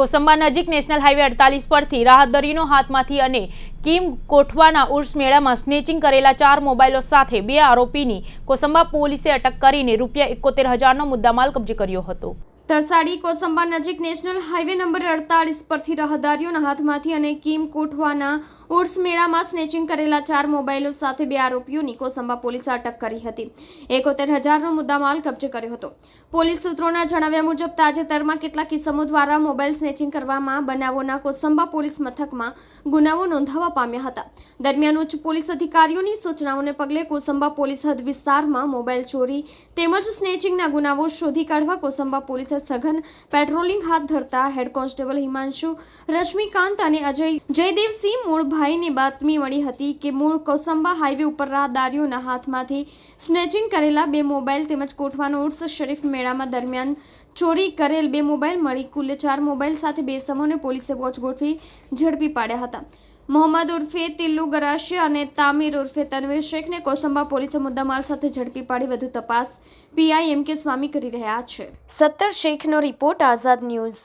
કોસંબા નજીક national highway અડતાલીસ પરથી રાહતદરીનો હાથમાંથી અને કિમ કોઠવાના ઉર્સ મેળામાં સ્નેચિંગ કરેલા ચાર મોબાઈલો સાથે બે આરોપીની કોસંબા પોલીસે અટક કરીને રૂપિયા એકોતેર હજારનો મુદ્દામાલ કબજે કર્યો હતો. તરસાડી કોસંબા નજીક નેશનલ હાઈવે નંબર અડતાલીસ પરથી રહદારીઓના હાથમાંથી અને કિમ કોઠવાના ઉર્સ મેળામાં સ્નેચિંગ કરેલા ચાર મોબાઈલો સાથે બે આરોપીઓની કોસંબા પોલીસે અટક કરી હતી. એકોતેર હજારનો મુદ્દામાલ કબજે કર્યો હતો. પોલીસ સૂત્રોના જણાવ્યા મુજબ, તાજેતરમાં કેટલાક કિસ્સમો દ્વારા મોબાઈલ સ્નેચિંગ કરવામાં બનાવોના કોસંબા પોલીસ મથકમાં ગુનાઓ નોંધાવા પામ્યા હતા. દરમિયાન ઉચ્ચ પોલીસ અધિકારીઓની સૂચનાઓને પગલે કોસંબા પોલીસ હદ વિસ્તારમાં મોબાઈલ ચોરી તેમજ સ્નેચિંગના ગુનાઓ શોધી કાઢવા કોસંબા પોલીસે સઘન પેટ્રોલિંગ હાથ ધરતા હેડ કોન્સ્ટેબલ હિમાંશુ, રશ્મિકાંત અને અજય, જયદેવસિંહ મૂળભાઈને બાતમી મળી હતી કે મૂળ કોસંબા હાઈવે ઉપર રાહદારીઓના હાથમાંથી સ્નેચિંગ કરેલા બે મોબાઈલ તેમજ કોઠવાનો ઉર્સ શરીફ મેળામાં દરમિયાન ચોરી કરેલ બે મોબાઈલ મળી, કુલ ચાર મોબાઈલ સાથે બે સમોને પોલીસે વોચ ગોઠવી ઝડપી પાડ્યા હતા. મોહમ્મદ ઉર્ફે, તિલ્લુ ગરાશી અને તામીર ઉર્ફે તનવીર શેખને કોસંબા પોલીસે મુદ્દામાલ સાથે ઝડપી પાડી વધુ તપાસ પીઆઈ એમ કે સ્વામી કરી રહ્યા છે. સત્તર શેખનો રિપોર્ટ આઝાદ ન્યૂઝ.